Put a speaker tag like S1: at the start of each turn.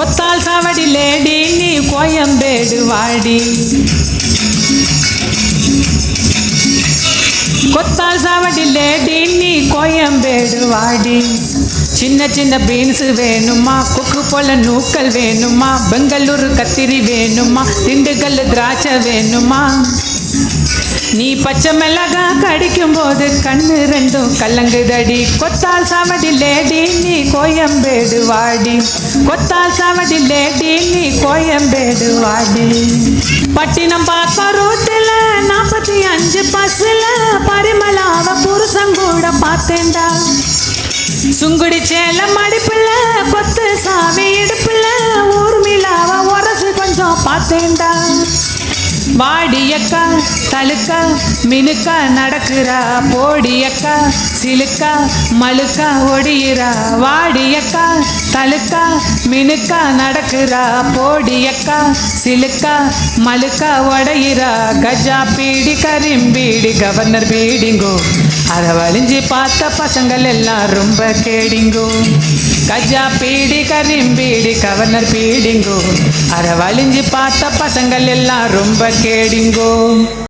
S1: கொத்தால் சாவடி லேடி நீ கோயம்பேடு வாடி. கொத்தால் சாவடி லேடி நீ கோயம்பேடு வாடி. சின்ன சின்ன பீன்ஸு வேணுமா? கொக்கு போல நூக்கல் வேணுமா? பெங்களூரு கத்திரி வேணுமா? திண்டுக்கல் திராட்சை வேணுமா? நீ பச்சை மிளகா கடிக்கும் போது கண்ணு ரெண்டும் கல்லங்குதடி கொத்தால் சாவடி லேடி நீ கோயம்பேடு வாடி. கொத்தால் சாவடி லேடி நீ கோயம்பேடு வாடி. பட்டினம் பார்க்க ரூட்டில் நாற்பத்தி அஞ்சு பஸ்ஸில் பரிமளாவ புருஷன் கூட பார்த்தேன்டா. சுங்குடி சேல மடிப்புல கொத்து சாமி இடுப்புல ஊர்மிளாவ உரசு கொஞ்சம் பார்த்தேன்டா. வாடியக்கா தழுக்கா மினுக்கா நடக்கிறா போடியக்கா சிலுக்கா மழுக்கா ஒடியிறா வாடியக்கா தழுக்கா மினுக்கா நடக்கிறா போடியக்கா சிலுக்கா மழுக்கா ஒடையிறா கஜா பீடி கரிம்பீடி கவர்னர் பீடிங்கோ. அதை வலிஞ்சு பார்த்த பசங்கள் எல்லாம் ரொம்ப கேடிங்கோ. கஜா பீடி கரிம்பீடி கவர்னர் பீடிங்கோ. அதை வலிஞ்சு பார்த்த பசங்கள் எல்லாம் ரொம்ப கேடிங்கோ.